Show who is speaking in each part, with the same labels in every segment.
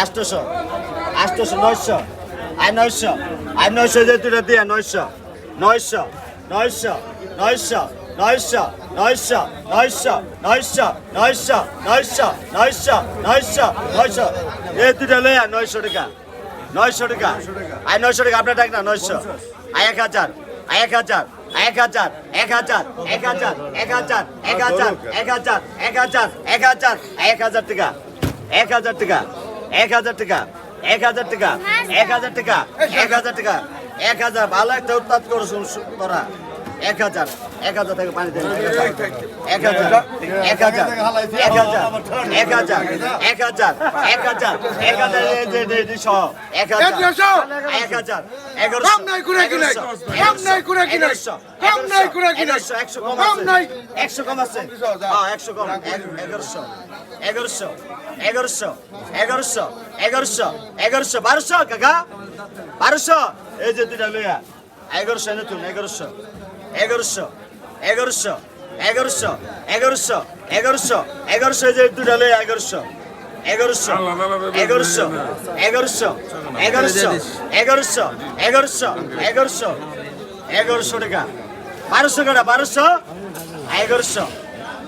Speaker 1: আটশোশো আটশোশো নয়শো আয় নয়শো আয় নয়শো যে দুটো দিয়ে নয়শো নয়শো নয়শো নয়শো নয়শো নয়শো নয়শো নয়শো নয়শো নয়শো নয়শো নয়শো নয়শো এই দুটো লইয়া নয়শো টাকা নয়শো টাকা আয় নয়শো টাকা আপনার টাকা নয়শো আয় এক হাজার আয় এক হাজার এক হাজার এক হাজার এক হাজার এক হাজার এক হাজার এক হাজার এক হাজার এক হাজার এক হাজার টাকা এক হাজার টাকা এক হাজার টাকা এক হাজার টাকা এক হাজার টাকা এক হাজার টাকা এক হাজার ভালো একটা উৎপাদ করো তোরা এক হাজার এক হাজার টাকা পানি দেন এক হাজার এক হাজার এক হাজার এক হাজার এক হাজার এক হাজার এক হাজার এক হাজার এক হাজার এগারোশো একশো কম আছে। একশো কম আছে হ্যাঁ, একশো কম এগারোশো এগারোশো এগারোশো এগারোশো এগারোশো এগারোশো বারোশো কাকা বারোশো এই যে দুটা লইয়া এগারোশো এনে তুমি এগারোশো এগারোশো এগারোশো এগারোশো এগারোশো এগারোশো এগারোশো এই যে দুটা লইয়া এগারোশো এগারোশো এগারোশো এগারোশো এগারোশো এগারোশো এগারোশো এগারোশো এগারোশো টাকা বারোশো টাকা বারোশো এগারোশো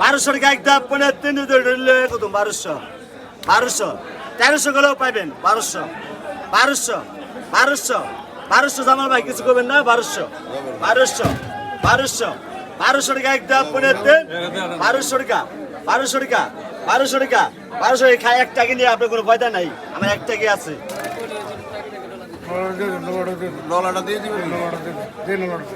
Speaker 1: বারোশো টাকা একটা পনেরো তিন কত বারোশো। বারোশো। তেরোশো গেলেও পাইবেন বারোশো। বারোশো। বারোশো। বারোশো জামাল ভাই কিছু করবেন না বারোশো। বারোশো। বারোশো। বারোশো টাকা একটা পনেরো তিন বারোশো টাকা বারোশো টাকা বারোশো টাকা বারোশো টাকা খাই এক টাকা নিয়ে আপনার কোনো পয়দা নাই। আমার এক টাকা আছে?
Speaker 2: নলাটা দিয়ে দিবেন? নলাটা দিয়ে নলাটা